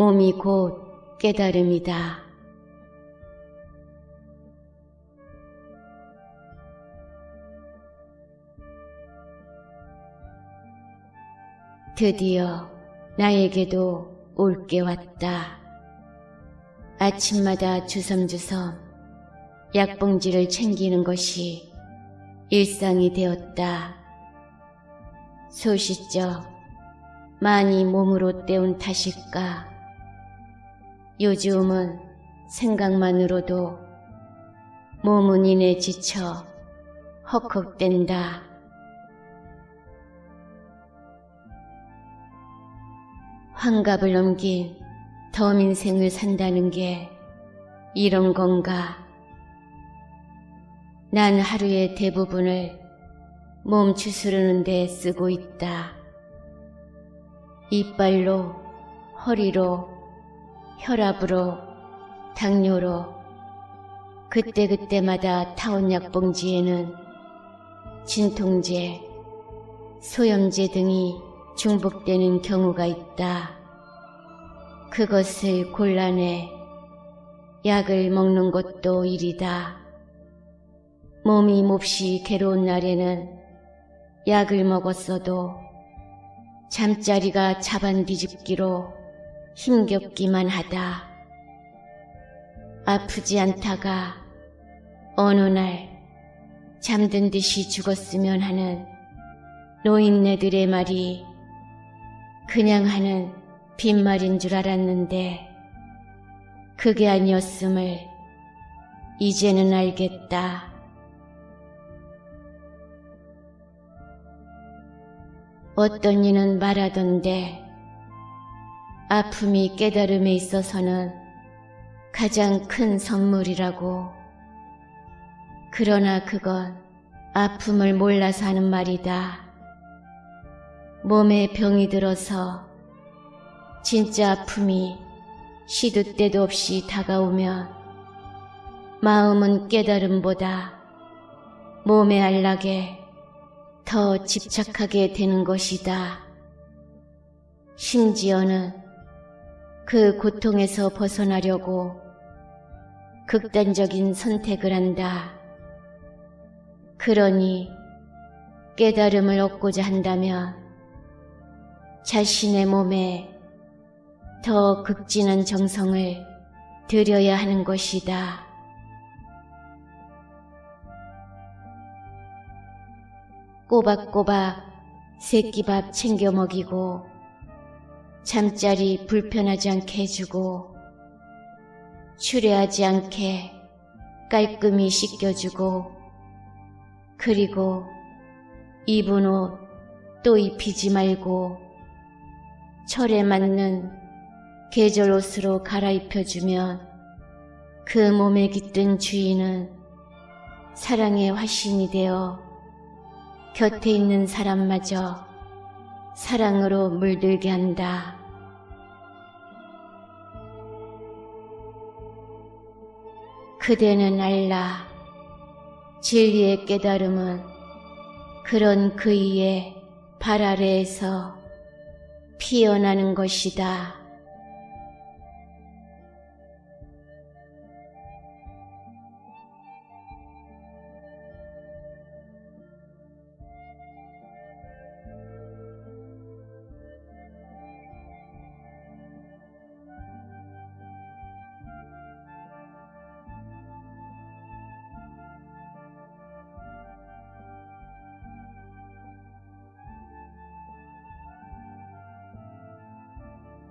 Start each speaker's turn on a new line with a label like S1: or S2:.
S1: 몸이 곧 깨달음이다. 드디어 나에게도 올 게 왔다. 아침마다 주섬주섬 약봉지를 챙기는 것이 일상이 되었다. 소시적 많이 몸으로 때운 탓일까? 요즘은 생각만으로도 몸은 이내 지쳐 헉헉댄다. 환갑을 넘긴 덤 인생을 산다는 게 이런 건가? 난 하루의 대부분을 몸 추스르는 데 쓰고 있다. 이빨로, 허리로, 혈압으로, 당뇨로, 그때그때마다 타온 약봉지에는 진통제, 소염제 등이 중복되는 경우가 있다. 그것을 곤란해 약을 먹는 것도 일이다. 몸이 몹시 괴로운 날에는 약을 먹었어도 잠자리가 자반 뒤집기로 힘겹기만 하다. 아프지 않다가 어느 날 잠든 듯이 죽었으면 하는 노인네들의 말이 그냥 하는 빈말인 줄 알았는데 그게 아니었음을 이제는 알겠다. 어떤 이는 말하던데 아픔이 깨달음에 있어서는 가장 큰 선물이라고. 그러나 그건 아픔을 몰라서 하는 말이다. 몸에 병이 들어서 진짜 아픔이 시도 때도 없이 다가오면 마음은 깨달음보다 몸의 안락에 더 집착하게 되는 것이다. 심지어는 그 고통에서 벗어나려고 극단적인 선택을 한다. 그러니 깨달음을 얻고자 한다면 자신의 몸에 더 극진한 정성을 들여야 하는 것이다. 꼬박꼬박 새끼밥 챙겨 먹이고 잠자리 불편하지 않게 해주고 추레하지 않게 깔끔히 씻겨주고 그리고 입은 옷 또 입히지 말고 철에 맞는 계절 옷으로 갈아입혀주면 그 몸에 깃든 주인은 사랑의 화신이 되어 곁에 있는 사람마저 사랑으로 물들게 한다. 그대는 알라. 진리의 깨달음은 그런 그이의 발 아래에서 피어나는 것이다.